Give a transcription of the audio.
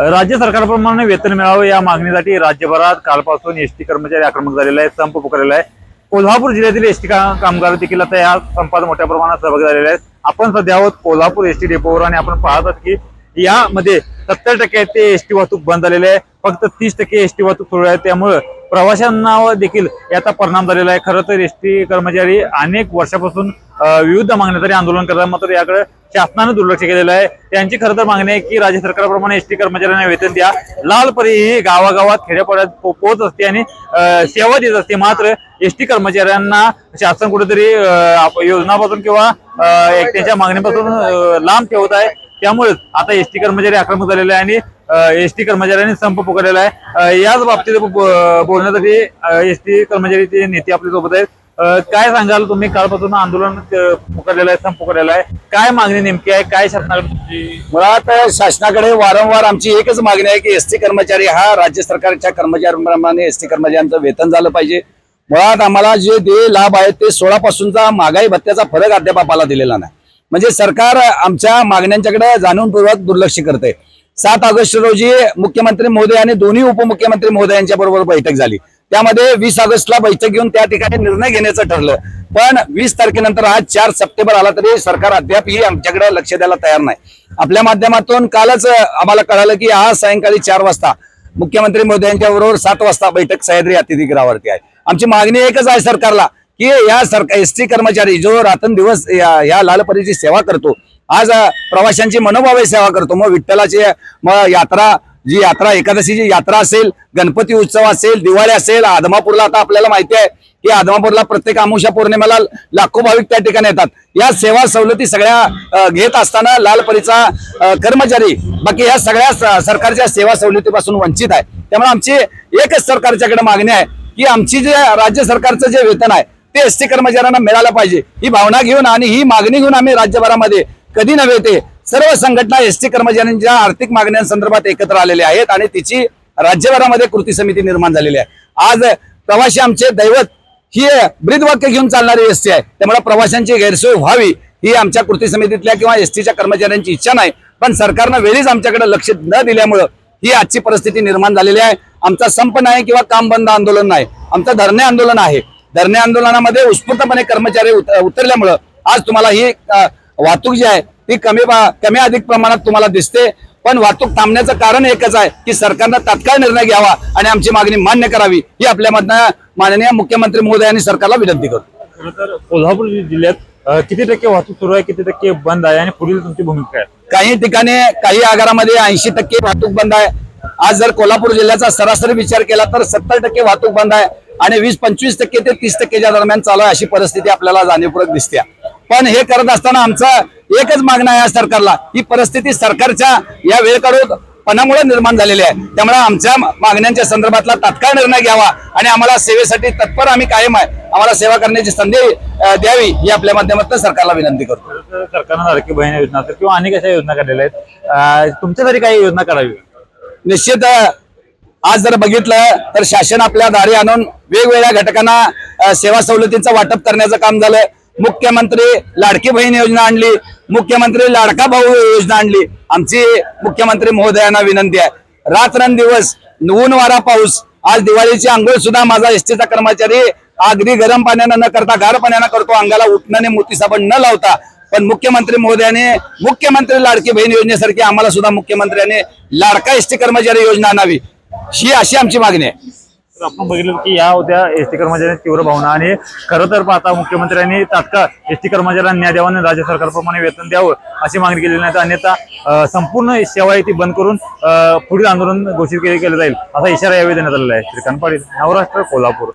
राज्य सरकारप्रमाणे वेतन मिळावं या मागणीसाठी राज्यभरात कालपासून एसटी कर्मचारी आक्रमक झालेला आहे संप पुकारलेला आहे. कोल्हापूर जिल्ह्यातील एसटी कामगार देखील आता या संपात मोठ्या प्रमाणात सहभागी झालेले आहेत. आपण सध्या आहोत कोल्हापूर एसटी डेपोवर आणि आपण पाहत आहोत की यामध्ये सत्तर टक्के ते एसटी वाहतूक बंद झालेली आहे. फक्त तीस टक्के एसटी वाहतूक सुरू आहे. त्यामुळे प्रवाशांना देखील याचा परिणाम झालेला आहे. खरं तर एसटी कर्मचारी अनेक वर्षापासून विविध मागण्या तरी आंदोलन करतात. मात्र याकडे शासनानं दुर्लक्ष केलेलं आहे. त्यांची खरं तर मागणी आहे की राज्य सरकारप्रमाणे एसटी कर्मचाऱ्यांना वेतन द्या. लाल परी ही गावागावात खेड्यापाड्यात पोहोच असते आणि सेवा देत असते. मात्र एसटी कर्मचाऱ्यांना शासन कुठेतरी योजनापासून किंवा एक त्यांच्या मागणीपासून लांब ठेवत आहे. त्यामुळेच आता एसटी कर्मचारी आक्रमक झालेले आहे आणि एस टी कर्मचाऱ्यांनी संप पुकारलेला आहे. याच बाबतीत बोलण्यासाठी एस टी कर्मचारीचे नेते आपल्यासोबत आहेत. काय सांगाल तुम्ही? कालपासून आंदोलन पुकारलेलं आहे संप पुकारलेला आहे. काय मागणी नेमकी आहे? काय शासनाकडे तुमची मुळात शासनाकडे वारंवार आमची एकच मागणी आहे की एसटी कर्मचारी हा राज्य सरकारच्या कर्मचाऱ्यांप्रमाणे एसटी कर्मचाऱ्यांचं वेतन झालं पाहिजे. मुळात आम्हाला जे दे लाभ आहेत ते सोळा पासूनचा महागाई भत्त्याचा फरक अद्याप आम्हाला दिलेला नाही. म्हणजे सरकार आमच्या मागण्यांच्याकडे जाणूनपूर्वक दुर्लक्ष करते सात ऑगस्ट रोजी मुख्यमंत्री महोदय आणि दोन्ही उपमुख्यमंत्री महोदयांच्या बरोबर बैठक झाली. त्यामध्ये वीस ऑगस्टला बैठक घेऊन त्या ठिकाणी निर्णय घेण्याचं ठरलं. पण वीस तारखेनंतर आज चार सप्टेंबर आला तरी सरकार अद्यापही आमच्याकडे लक्ष द्यायला तयार नाही. आपल्या माध्यमातून कालच आम्हाला कळालं की आज सायंकाळी चार वाजता मुख्यमंत्री मोदयांच्या बरोबर सात वाजता बैठक सह्याद्री अतिथीगृहावरती आहे. आमची मागणी एकच आहे सरकारला की या सरकार एस टी कर्मचारी जो रात्रंदिवस या या लालपरीची सेवा करतो आज प्रवाशांची मनोभावे सेवा करतो मग विठ्ठलाची मग यात्रा जी यात्रा एकादशीची यात्रा असेल गणपती उत्सव असेल दिवाळी असेल आदमापूरला आता आपल्याला माहिती आहे की आदमापूरला प्रत्येक आमुषा पौर्णिमेला लाखो भाविक त्या ठिकाणी येतात. या सेवा सवलती सगळ्या घेत असताना लालपरीचा परीचा कर्मचारी बाकी या सगळ्या सरकारच्या सेवा सवलतीपासून वंचित आहे. त्यामुळे आमची एकच सरकारच्याकडे मागणी आहे की आमची जे राज्य सरकारचं जे वेतन आहे ते एस टी कर्मचाऱ्यांना मिळालं पाहिजे. ही भावना घेऊन आणि ही मागणी घेऊन आम्ही राज्यभरामध्ये कधी नव्हे ते सर्व संघटना एस टी कर्मचाऱ्यांच्या आर्थिक मागण्यांसंदर्भात एकत्र आलेले आहेत आणि तिची राज्यभरामध्ये कृती समिती निर्माण झालेली आहे. आज प्रवासी आमचे दैवत ही ब्रीदवाक्य घेऊन चालणारी एस टी आहे. त्यामुळे प्रवाशांची गैरसोय व्हावी ही आमच्या कृती समितीतल्या किंवा एस टीच्या कर्मचाऱ्यांची इच्छा नाही. पण सरकारनं वेळीच आमच्याकडे लक्ष न दिल्यामुळं ही आजची परिस्थिती निर्माण झालेली आहे. आमचा संप नाही किंवा काम बंद आंदोलन नाही. आमचं धरणे आंदोलन आहे. धरणे आंदोलनामध्ये उत्स्फूर्तपणे कर्मचारी उत- उतरल्यामुळं आज तुम्हाला ही वाहतूक जी आहे ती कमी कमी अधिक प्रमाणात तुम्हाला दिसते. पण वाहतूक थांबण्याचं कारण एकच आहे की सरकारनं तात्काळ निर्णय घ्यावा आणि आमची मागणी मान्य करावी. ही आपल्या मधनं माननीय मुख्यमंत्री महोदयांनी सरकारला विनंती करतो. तर कोल्हापूर जिल्ह्यात किती टक्के वाहतूक सुरू आहे किती टक्के बंद आहे आणि पुढील तुमची भूमिका आहे काही ठिकाणी काही आगारामध्ये ऐंशी टक्के वाहतूक बंद आहे. आज जर कोल्हापूर जिल्ह्याचा सरासरी विचार केला तर सत्तर टक्के वाहतूक बंद आहे आणि वीस पंचवीस टक्के ते तीस टक्केच्या दरम्यान चालू आहे अशी परिस्थिती आपल्याला जाणीवपूर्वक दिसते. पण हे करत असताना आमचं एकच मागणं आहे या सरकारला. ही परिस्थिती सरकारच्या या वेळ काढून पणामुळे निर्माण झालेली आहे. त्यामुळे आमच्या मागण्यांच्या संदर्भातला तात्काळ निर्णय घ्यावा आणि आम्हाला सेवेसाठी तत्पर आम्ही कायम आहे. आम्हाला सेवा करण्याची संधी द्यावी ही आपल्या माध्यमातून सरकारला विनंती करतो. तर सरकारनं लाडकी बहीण योजना असेल किंवा अनेक अशा योजना काढलेल्या आहेत. अं, तुमच्यासाठी काही योजना काढावी निश्चित आज जर बघितलं तर शासन आपल्या दारी आणून वेगवेगळ्या घटकांना सेवा सवलतीचं वाटप करण्याचं काम झालं मुख्यमंत्री लाडकी बहीण योजना आणली मुख्यमंत्री लाडका भाऊ योजना आणली. आमची मुख्यमंत्री महोदयांना विनंती आहे. रात्रंदिवस ऊन वारा पाऊस. आज दिवाळीची आंघोळ सुद्धा माझा एसटीचा कर्मचारी अगदी गरम पाण्यानं न करता गार पाण्यानं करतो. अंगाला उठण्याने मोती साबण न लावता. पण मुख्यमंत्री महोदयाने मुख्यमंत्री लाडकी बहीण योजनेसारखी आम्हाला सुद्धा मुख्यमंत्र्यांनी लाडका एसटी कर्मचारी योजना आणावी. ही अशी आमची मागणी आहे. तर आपण बघितलं की या होत्या एसटी कर्मचाऱ्यांची तीव्र भावना आणि खरं तर पाहता मुख्यमंत्र्यांनी तात्काळ एस टी कर्मचाऱ्यांना न्याय द्यावा आणि राज्य सरकारप्रमाणे वेतन द्यावं अशी मागणी केलेली नाही तर अन्यथा संपूर्ण सेवा आहे ती बंद करून पुढील आंदोलन घोषित केले केलं जाईल असा इशारा यावेळी देण्यात आलेला आहे. श्रीकांत पाटील नवराष्ट्र कोल्हापूर.